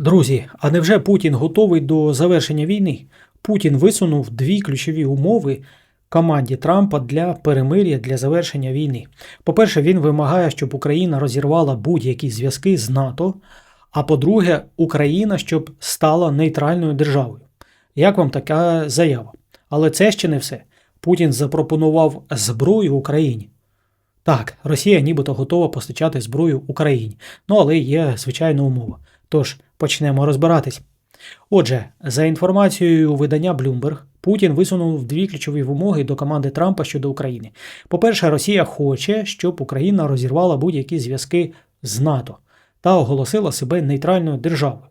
Друзі, а невже Путін готовий до завершення війни? Путін висунув дві ключові умови команді Трампа для перемир'я для завершення війни. По-перше, він вимагає, щоб Україна розірвала будь-які зв'язки з НАТО. А по-друге, Україна щоб стала нейтральною державою. Як вам така заява? Але це ще не все. Путін запропонував зброю Україні. Так, Росія нібито готова постачати зброю Україні. Ну але є звичайна умова. Тож почнемо розбиратись. Отже, за інформацією видання Bloomberg, Путін висунув дві ключові вимоги до команди Трампа щодо України. По-перше, Росія хоче, щоб Україна розірвала будь-які зв'язки з НАТО та оголосила себе нейтральною державою.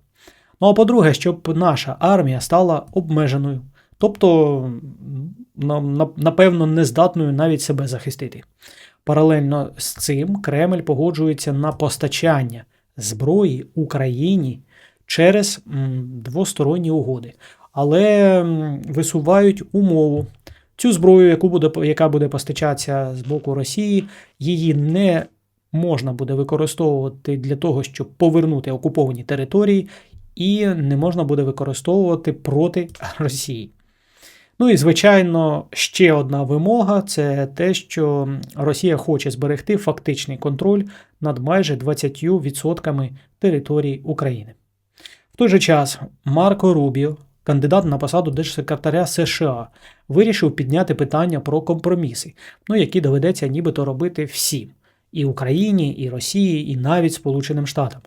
Ну а по-друге, щоб наша армія стала обмеженою, тобто, на- на- напевно, нездатною навіть себе захистити. Паралельно з цим Кремль погоджується на постачання зброї Україні через двосторонні угоди, але висувають умову. Цю зброю, яку буде, яка буде постачатися з боку Росії, її не можна буде використовувати для того, щоб повернути окуповані території, і не можна буде використовувати проти Росії. Ну і звичайно, ще одна вимога це те, що Росія хоче зберегти фактичний контроль над майже 20% території України. Той же час Марко Рубіо, кандидат на посаду держсекретаря США, вирішив підняти питання про компроміси, ну які доведеться нібито робити всім і Україні, і Росії, і навіть Сполученим Штатам.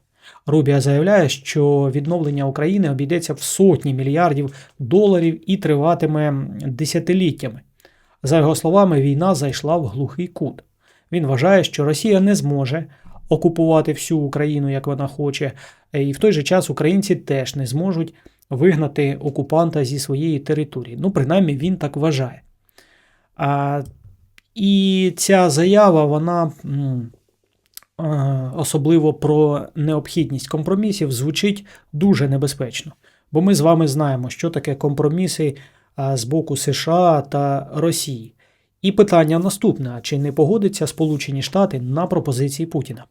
Рубія заявляє, що відновлення України обійдеться в сотні мільярдів доларів і триватиме десятиліттями. За його словами, війна зайшла в глухий кут. Він вважає, що Росія не зможе окупувати всю Україну, як вона хоче, і в той же час українці теж не зможуть вигнати окупанта зі своєї території. Ну, принаймні, він так вважає. А, і ця заява, вона. е, особливо про необхідність компромісів, звучить дуже небезпечно. Бо ми з вами знаємо, що таке компроміси з боку США та Росії. І питання наступне: чи не погодиться Сполучені Штати на пропозиції Путіна?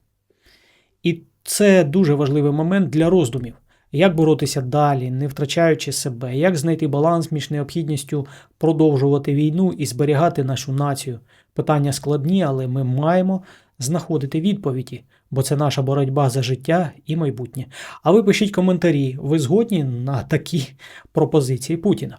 І це дуже важливий момент для роздумів. Як боротися далі, не втрачаючи себе, як знайти баланс між необхідністю продовжувати війну і зберігати нашу націю? Питання складні, але ми маємо знаходити відповіді, бо це наша боротьба за життя і майбутнє. А ви пишіть коментарі, ви згодні на такі пропозиції Путіна.